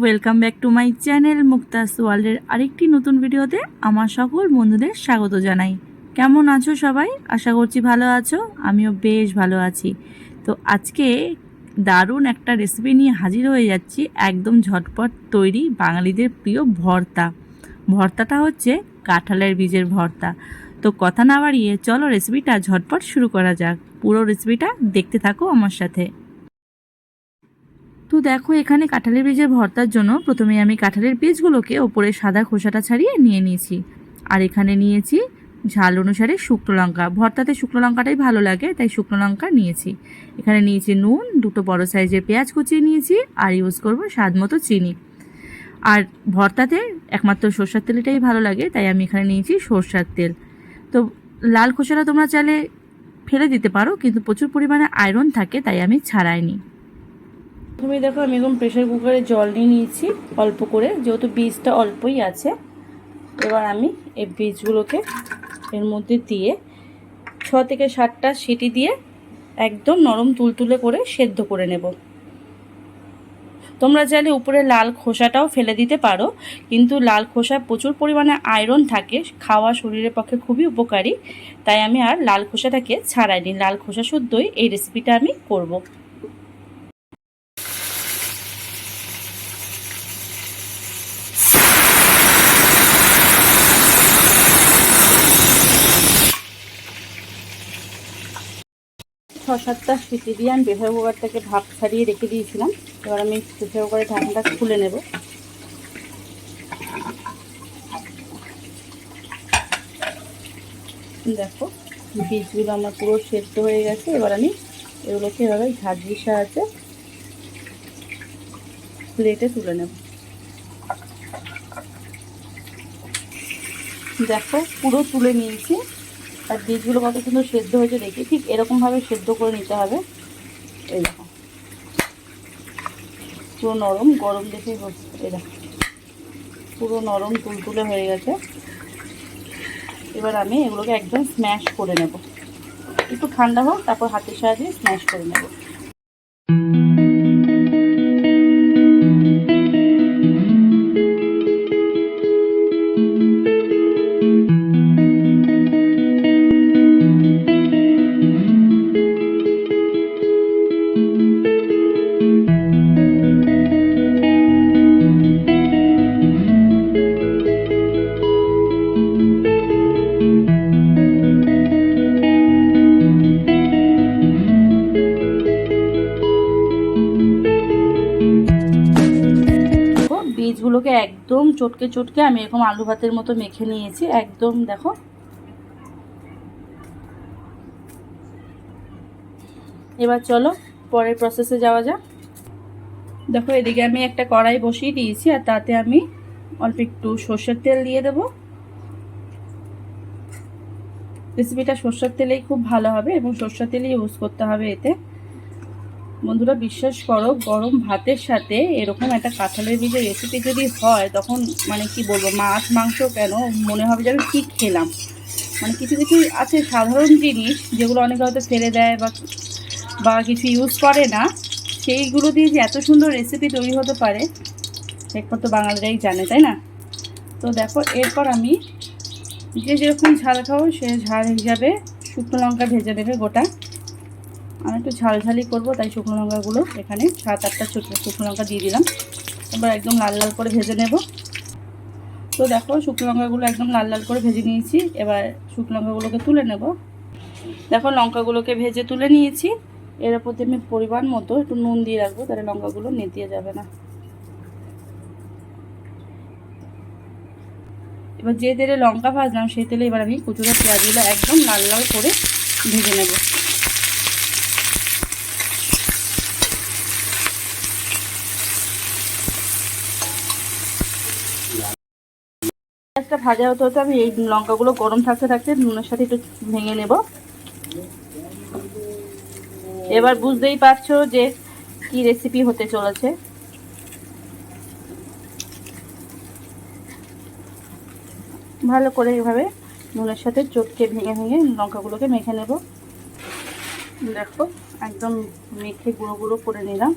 Welcome back to my channel Mukta's ওয়ার্ল্ডের আরেকটি নতুন ভিডিওতে আমার সকল বন্ধুদের স্বাগত জানাই। কেমন আছো সবাই? আশা করছি ভালো আছো, আমিও বেশ ভালো আছি। তো আজকে দারুণ একটা রেসিপি নিয়ে হাজির হয়ে যাচ্ছি, একদম ঝটপট তৈরি বাঙালিদের প্রিয় ভর্তা। ভর্তাটা হচ্ছে কাঁঠালের বীজের ভর্তা। তো কথা না বাড়িয়ে চলো রেসিপিটা ঝটপট শুরু করা যাক। পুরো রেসিপিটা দেখতে থাকো আমার সাথে। তো দেখো, এখানে কাঁঠালের বীজের ভর্তার জন্য প্রথমে আমি কাঁঠালের বীজগুলোকে ওপরে সাদা খোসাটা ছাড়িয়ে নিয়ে নিয়েছি। আর এখানে নিয়েছি ঝাল অনুসারে শুকনো লঙ্কা। ভর্তাতে শুকনো লঙ্কাটাই ভালো লাগে, তাই শুকনো লঙ্কা নিয়েছি। এখানে নিয়েছি নুন, দুটো বড় সাইজের পেঁয়াজ কুচিয়ে নিয়েছি, আর ইউজ করব স্বাদ মতো চিনি। আর ভর্তাতে একমাত্র সর্ষার তেলটাই ভালো লাগে, তাই আমি এখানে নিয়েছি সর্ষার তেল। তো লাল খোসাটা তোমরা চাইলে ফেলে দিতে পারো, কিন্তু প্রচুর পরিমাণে আয়রন থাকে, তাই আমি ছাড়াইনি। প্রথমে দেখো আমি এখন প্রেশার কুকারে জল নিয়ে নিয়েছি, অল্প করে। যেহেতু বীজটা অল্পই আছে, এবার আমি এই বীজগুলোকে এর মধ্যে দিয়ে ছ থেকে সাতটা সিটি দিয়ে একদম নরম তুলতুলে করে সেদ্ধ করে নেব। তোমরা চাইলে উপরে লাল খোসাটাও ফেলে দিতে পারো, কিন্তু লাল খোসায় প্রচুর পরিমাণে আয়রন থাকে, খাওয়া শরীরের পক্ষে খুবই উপকারী। তাই আমি আর লাল খোসাটাকে ছাড়াইনি, লাল খোসা শুদ্ধই এই রেসিপিটা আমি করব। ছ সাতটা সিটি দিয়ে আমি প্রেশার কুকারটাকে ভাপ ছাড়িয়ে রেখে দিয়েছিলাম। এবার আমি প্রেশার কুকারের ঢাকনাটা খুলে নেব। দেখো, বীজগুলো আমার পুরো সেদ্ধ হয়ে গেছে। এবার আমি এগুলোকে এভাবে ঝাঁঝরির সাহায্যে প্লেটে তুলে নেব। দেখো, পুরো তুলে নিয়েছি। আর বীজগুলো কত সুন্দর সেদ্ধ হয়েছে দেখি, ঠিক এরকমভাবে সেদ্ধ করে নিতে হবে। এই দেখো। পুরো নরম, গরম দেখে এই দেখো। পুরো নরম তুলতুলে হয়ে গেছে। এবার আমি এগুলোকে একদম স্ম্যাশ করে নেব। একটু ঠান্ডা হোক, তারপর হাতের সাহায্যে স্ম্যাশ করে নেব। বীজগুলোকে একদম চটকে চটকে আমি এরকম আলু ভাতের মতো মেখে নিয়েছি, একদম দেখো। এবার চলো পরের প্রসেসে যাওয়া যাক। দেখো এদিকে আমি একটা কড়াই বসিয়ে দিয়েছি আর তাতে আমি অল্প একটু সর্ষের তেল দিয়ে দেব। রেসিপিটা সর্ষের তেলেই খুব ভালো হবে এবং সর্ষের তেলই ইউজ করতে হবে এতে। বন্ধুরা বিশ্বাস করো, গরম ভাতের সাথে এরকম একটা কাঁঠালের বীজের রেসিপি যদি হয়, তখন মানে কি বলব, মাছ, মাংস কেন? মনে হবে যেন কী খেলাম। মানে কিছু কিছু আছে সাধারণ জিনিস যেগুলো অনেকে হয়তো ফেলে দেয় বা বা কিছু ইউজ করে না। সেইগুলো দিয়ে যে এত সুন্দর রেসিপি তৈরি হতে পারে, একমাত্র বাঙালিরাই জানে, তাই না? তো দেখো, এরপর আমি যে যেরকম ঝাল খাব, সে ঝাল হিসাবে শুকনো লঙ্কা ভেজে দেবে গোটা। আমি একটু ঝালঝালি করব, তাই শুকনো লঙ্কাগুলো এখানে সাত আটটা শুকনো লঙ্কা দিয়ে দিলাম। এবার একদম লাল লাল করে ভেজে নেব। তো দেখো, শুকনো লঙ্কাগুলো একদম লাল লাল করে ভেজে নিয়েছি। এবার শুকনো লঙ্কাগুলোকে তুলে নেব। দেখো, লঙ্কাগুলোকে ভেজে তুলে নিয়েছি। এর দিয়ে আমি পরিমাণ মতো একটু নুন দিয়ে রাখব, তাহলে লঙ্কাগুলো নেতিয়ে যাবে না। এবার যে তেলে লঙ্কা ভাজলাম, সেই তেলে এবার আমি কুচুরো পেঁয়াজগুলো একদম লাল লাল করে ভেজে নেব। পেঁয়াজটা ভাজা হতে হতে আমি এই লঙ্কাগুলো গরম থাকতে থাকতে নুনের সাথে একটু ভেঙে নেব। এবার বুঝতেই পারছ যে কি রেসিপি হতে চলেছে। ভালো করে এভাবে নুনের সাথে চটকে ভেঙে ভেঙে লঙ্কাগুলোকে মেখে নেব। দেখো, একদম মেখে গুঁড়ো গুঁড়ো করে নিলাম।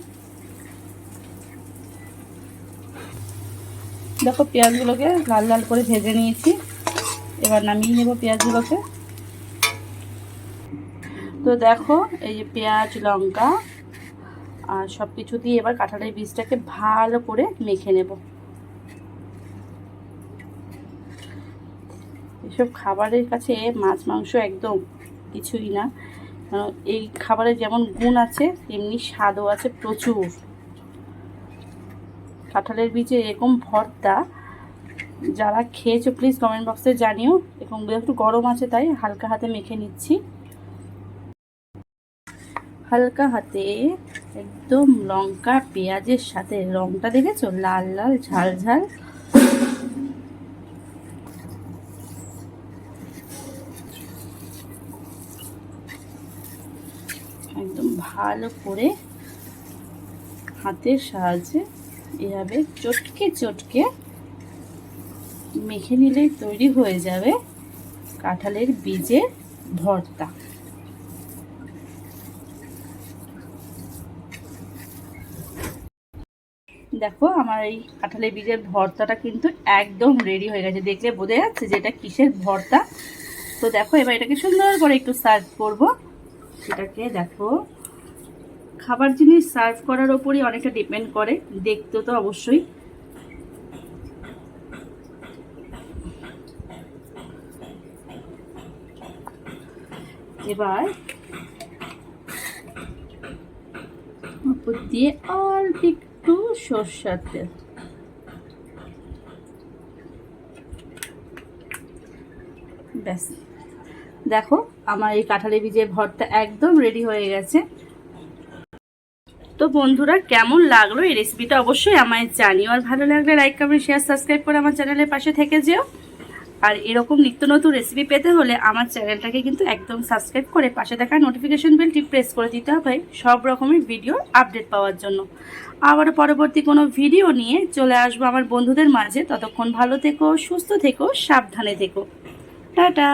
দেখো, পেঁয়াজগুলোকে লাল লাল করে ভেজে নিয়েছি। এবার নামিয়ে নেব পেঁয়াজগুলোকে। তো দেখো, এই যে পেঁয়াজ, লঙ্কা আর সব কিছু দিয়ে এবার কাঁঠালের বীজটাকে ভালো করে মেখে নেব। এসব খাবারের কাছে মাছ, মাংস একদম কিছুই না। এই খাবারে যেমন গুণ আছে, তেমনি স্বাদও আছে প্রচুর। কাঁঠালের বীজে এরকম ভর্তা, যারা খেয়েছো প্লিজ কমেন্ট বক্সে জানিও। এবং একটু গরম আছে, তাই হালকা হাতে মেখে নিচ্ছি। হালকা হাতে একদম লঙ্কা, পেঁয়াজের সাথে, রংটা দেখেছ? লাল লাল, ঝাল ঝাল। একদম ভালো করে হাতের সাহায্যে এভাবে চটকে চটকে মেখে নিলেই তৈরি হয়ে যাবে কাঁঠালের বীজের ভর্তা। দেখো, আমার এই কাঁঠালের বীজের ভর্তাটা কিন্তু একদম রেডি হয়ে গেছে। দেখলে বোঝা যাচ্ছে যে এটা কিসের ভর্তা। তো দেখো, এবার এটাকে সুন্দর করে একটু সার্ভ করব। সেটাকে দেখো। খাবার জিনিস সার্ভ করার ওপরই অনেকটা ডিপেন্ড করে, দেখতে তো অবশ্যই। এবার, উপর দিয়ে অল্প একটু সর্ষার তেল। ব্যাস। দেখো, আমার এই কাঁঠালি বীজের ভরটা একদম রেডি হয়ে গেছে। তো বন্ধুরা, কেমন লাগল এই রেসিপিটা অবশ্যই আমায় জানিও। আর ভালো লাগলে লাইক কমেন্ট শেয়ার সাবস্ক্রাইব করে আমার চ্যানেলের পাশে থেকে যেও। আর এরকম নিত্য নতুন রেসিপি পেতে হলে আমার চ্যানেলটাকে কিন্তু একদম সাবস্ক্রাইব করে পাশে থাকা নোটিফিকেশন বেলটি প্রেস করে দিতে হবে সব রকমের ভিডিও আপডেট পাওয়ার জন্য। আবারও পরবর্তী কোনো ভিডিও নিয়ে চলে আসব আমার বন্ধুদের মাঝে। ততক্ষণ ভালো থেকো, সুস্থ থেকো, সাবধানে থেকো। টাটা!